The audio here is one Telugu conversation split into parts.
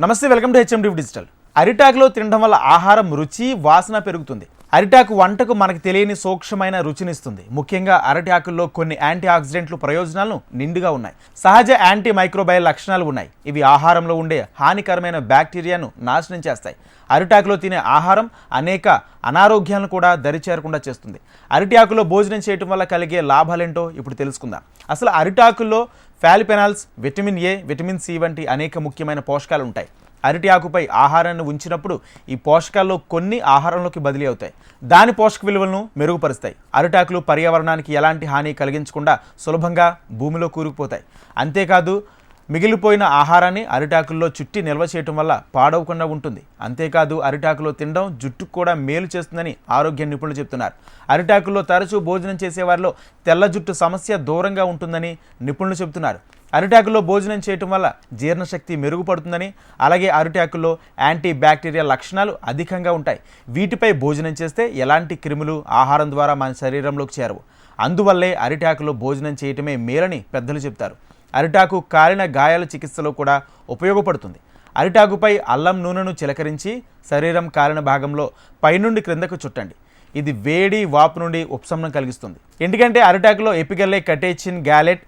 నమస్తే వెల్కమ్ టు హెచ్ఎండి డిజిటల్. అరిటాక్లో తినడం వల్ల ఆహారం రుచి వాసన పెరుగుతుంది. అరిటాకు వంటకు మనకు తెలియని సూక్ష్మమైన రుచినిస్తుంది. ముఖ్యంగా అరటి ఆకుల్లో కొన్ని యాంటీ ఆక్సిడెంట్లు ప్రయోజనాలు నిండుగా ఉన్నాయి. సహజ యాంటీ మైక్రోబయల్ లక్షణాలు ఉన్నాయి. ఇవి ఆహారంలో ఉండే హానికరమైన బ్యాక్టీరియాను నాశనం చేస్తాయి. అరిటాకులో తినే ఆహారం అనేక అనారోగ్యాలను కూడా దరిచేరకుండా చేస్తుంది. అరటి ఆకులో భోజనం చేయటం వల్ల కలిగే లాభాలేంటో ఇప్పుడు తెలుసుకుందాం. అసలు అరిటాకుల్లో polyphenols vitamin A vitamin C వంటి అనేక ముఖ్యమైన పోషకాలు ఉంటాయి. అరటి ఆకుపై ఆహారాన్ని ఉంచినప్పుడు ఈ పోషకాల్లో కొన్ని ఆహారంలోకి బదిలీ అవుతాయి. దాని పోషక విలువలను మెరుగుపరుస్తాయి. అరిటాకులు పర్యావరణానికి ఎలాంటి హాని కలిగించకుండా సులభంగా భూమిలో కూరుకుపోతాయి. అంతేకాదు మిగిలిపోయిన ఆహారాన్ని అరిటాకుల్లో చుట్టి నిల్వ చేయటం వల్ల పాడవకుండా ఉంటుంది. అంతేకాదు అరిటాకులో తినడం జుట్టుకు కూడా మేలు చేస్తుందని ఆరోగ్య నిపుణులు చెబుతున్నారు అరిటాకుల్లో తరచూ భోజనం చేసేవారిలో తెల్ల జుట్టు సమస్య దూరంగా ఉంటుందని నిపుణులు చెబుతున్నారు. అరిటాకుల్లో భోజనం చేయటం వల్ల జీర్ణశక్తి మెరుగుపడుతుందని అలాగే అరిటాకుల్లో యాంటీ బ్యాక్టీరియా లక్షణాలు అధికంగా ఉంటాయి. వీటిపై భోజనం చేస్తే ఎలాంటి క్రిములు ఆహారం ద్వారా మన శరీరంలోకి చేరవు. అందువల్లే అరిటాకులో భోజనం చేయటమే మేలని పెద్దలు చెప్తారు అరిటాకు కాలిన గాయాల చికిత్సలో కూడా ఉపయోగపడుతుంది. అరిటాకుపై అల్లం నూనెను చిలకరించి శరీరం కాలిన భాగంలో పైనుండి క్రిందకు చుట్టండి. ఇది వేడి వాపు నుండి ఉపశమనం కలిగిస్తుంది. ఎందుకంటే అరిటాకులో ఎపిగల్లే కటేచిన్ గ్యాలెట్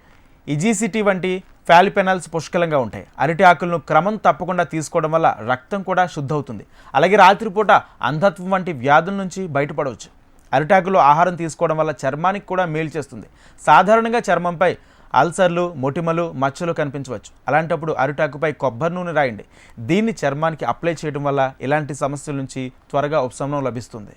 ఇజీసిటీ వంటి ఫాలిపెనల్స్ పుష్కలంగా ఉంటాయి. అరటి ఆకులను క్రమం తప్పకుండా తీసుకోవడం వల్ల రక్తం కూడా శుద్ధవుతుంది. అలాగే రాత్రిపూట అంధత్వం వంటి వ్యాధుల నుంచి బయటపడవచ్చు. అరిటాకులో ఆహారం తీసుకోవడం వల్ల చర్మానికి కూడా మేలు చేస్తుంది. సాధారణంగా చర్మంపై అల్సర్లు మొటిమలు మచ్చలు కనిపించవచ్చు. అలాంటప్పుడు అరిటాకుపై కొబ్బరి నూనె రాయండి. దీన్ని చర్మానికి అప్లై చేయడం వల్ల ఇలాంటి సమస్యల నుంచి త్వరగా ఉపశమనం లభిస్తుంది.